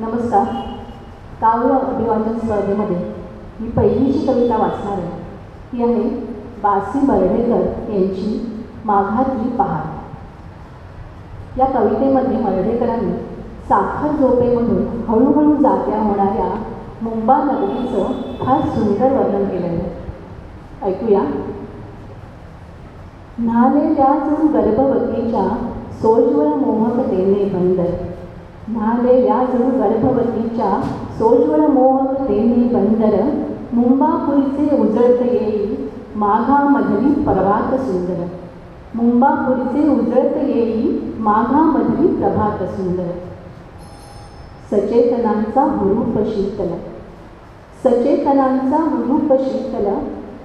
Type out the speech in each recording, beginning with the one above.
नमस्कार. काव्य अभिवाचन स्पर्धेमध्ये मी पहिलीची कविता वाचणार आहे. ती आहे बासी मर्डेकर यांची माघातली पहाट या कवितेमध्ये मर्डेकरांनी साखर झोपेमधून हळूहळू जाग्या होणाऱ्या मुंबा नगरीचं फार सुंदर वर्णन केलेलं आहे ऐकूया न्हालेल्या जणू गर्भवतीच्या सोज्वळ मोहकतेने बंदर न्हालेल्या जणू गर्भवतीच्या सोज्वळ मोहकतेने बंदर मुंबापुरीचे उजळत येई माघामधली प्रभात सुंदर मुंबापुरीचे उजळत येई माघामधली प्रभात सुंदर सचेतनांचा हुरूप शीतल सचेतनांचा हुरूप शीतल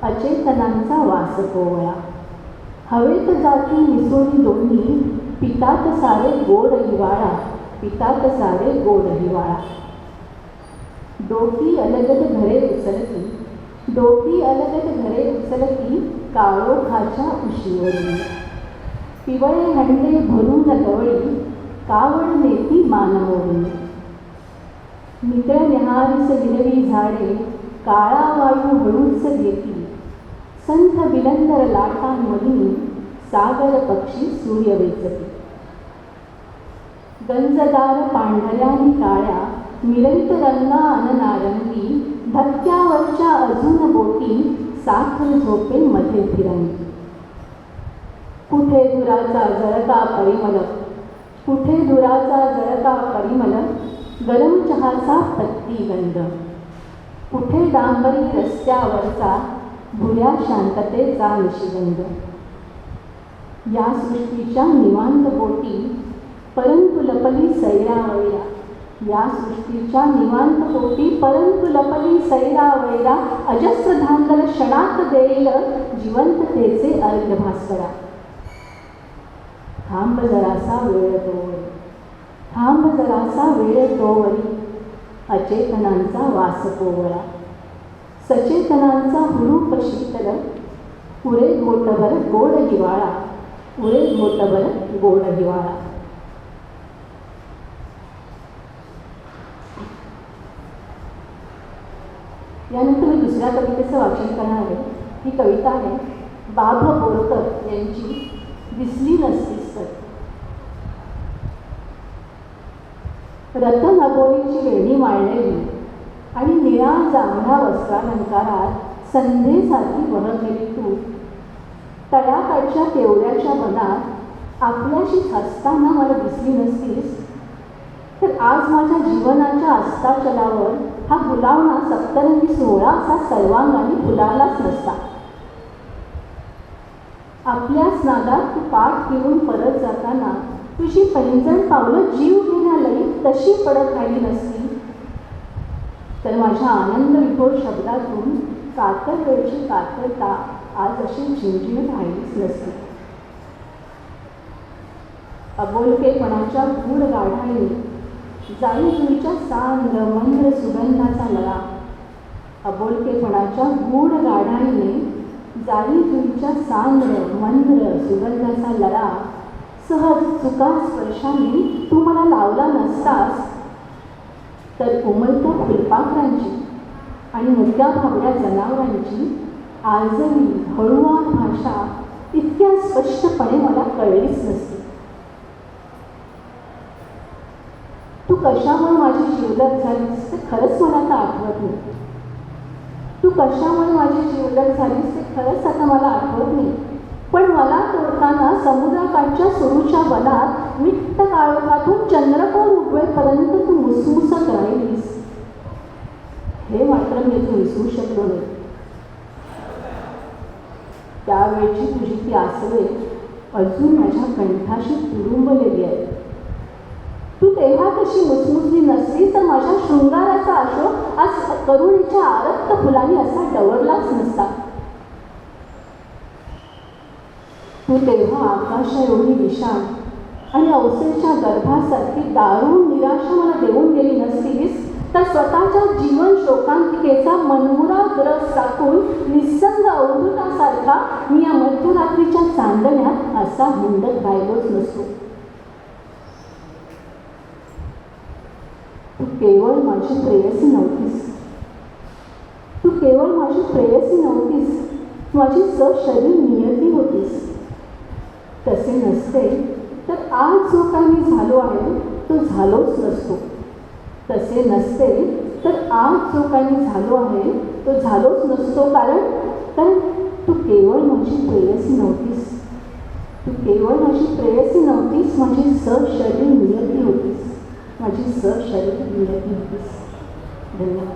अचेतनांचा वास कोवळा हवेत जाती मिसळून दोन्ही पितात सारे गोड हिवाळा पिता पसारे गोड हिवाळा. डोकी अलगद घरे उचलती डोकी अलगद घरे उचलती काळोखाच्या उशीवरी. पिवळे हंडे भरून गवळी कावड नेती मानवळी मित्र निहारीस हिरवी झाडे काळा वायू हळूच घेती. संथ विलंदर लाटांमधून सागर पक्षी सूर्य वेचती. गंजदार पांढऱ्यानी काळ्या मिरंत रंगा अननारंगी धक्क्यावरच्या अजून बोटी साखर झोपे मध्ये फिरंगी. कुठे दुराचा जळता परिमल कुठे दुराचा जळता परिमल गरम चहाचा पत्ती गंध. कुठे डांबरी रस्त्यावरचा भुऱ्या शांततेचा निशिगंध? या सृष्टीच्या निवांत बोटी परंतु लपली सैरावैरा या सृष्टीच्या निवांत होती परंतु लपली सैरावैरा अजस्र धांदल क्षणात देईल जिवंततेचे अर्घ भास्करा थांब जरासा वेळ तोवरी. थांब जरासा वेळ तोवरी. अचेतनांचा वास कोवळा. सचेतनांचा हुरूप शीतल. उरे घोटभर गोड हिवाळा. उरे घोटभर गोड हिवाळा. यानंतर मी दुसऱ्या कवितेचं वाचन करणार आहे. ही कविता आहे बाभ बोरकर यांची दिसली नसतीस तर रतन अबोलीची वेणी माळलेली आणि निळा जांभळा वस्त्रालंकारात संध्येसारखी वहलेली तू. तळ्याकाठच्या तेवढ्याच्या मनात आपल्याशी हसताना मला दिसली नसतीस. तर आज माझ्या जीवनाच्या अस्ताचलावर हा फुलावणा सप्तरंगी सोहळा असा सर्वांगाने फुलालाच नसता. आपल्याच नादात तू पाठ घेऊन परत जाताना तुझी पैंजण पावलं जीव घेण्यालाही तशी पडत राहिली नसती. तर माझ्या आनंद विभोर शब्दातून कातर वेळची कातरता आज अशी झिंझिणत राहिलीच नसती. अबोलकेपणाच्या गूढ गाढाईने जाई जुईच्या सांद्र मंद्र सुगंधाचा लळा. अबोलकेपणाच्या गूढ गाढाईने जाईजुईच्या सांद्र मंद्र सुगंधाचा लळा. सहज चुका स्पर्शाने तू मला लावला नसतास तर उमलत्या फुलपाखरांची आणि मुद्या भावड्या जनावरांची आजही हळुवार भाषा इतक्या स्पष्टपणे मला कळलीच नसते तू कशामुळे माझी जीवलग झालीस ते खरंच मला आता आठवत नाही. तू कशामुळे माझी जीवलग झालीस ते खरंच आता मला आठवत नाही. पण मला तोडताना समुद्राकाठच्या सुरूच्या वनात मिट्ट काळोखातून चंद्रकोर उगवेपर्यंत तू मुसमुसत राहिलीस. हे मात्र मी तू विसरू शकलो नाही. त्यावेळची तुझी ती आसवे अजून माझ्या कंठाशी तुडुंबलेली आहे तू तेव्हा कशी मुसमुसली नसली तर माझ्या शृंगाराचा अशोक आज करुणीच्या आरक्त फुलांनी असा डवरलाच नसता. तू तेव्हा आकाशा एवढी विशाल आणि अवसेच्या गर्भासारखी दारुण निराशा मला देऊन गेली नसतीस तर स्वतःच्या जीवन शोकांतिकेचा मनमुरा ग्रस टाकून निसंग अवधूतासारखा मी या मध्यरात्रीच्या चांदण्यात असा हुंडत राहिलोच नसतो तू केवळ माझी प्रेयसी नव्हतीस. तू केवळ माझी प्रेयसी नव्हतीस. माझी सशरीर नियती होतीस. तसे नसते तर आज जो काही मी झालो आहे तो झालोच नसतो. तसे नसते तर आज जो काही मी झालो आहे तो झालोच नसतो. कारण कारण तू केवळ माझी प्रेयसी नव्हतीस. तू केवळ माझी प्रेयसी नव्हतीस माझी सशरीर नियती माझी माझी शरीर मिळत होतीस. धन्यवाद.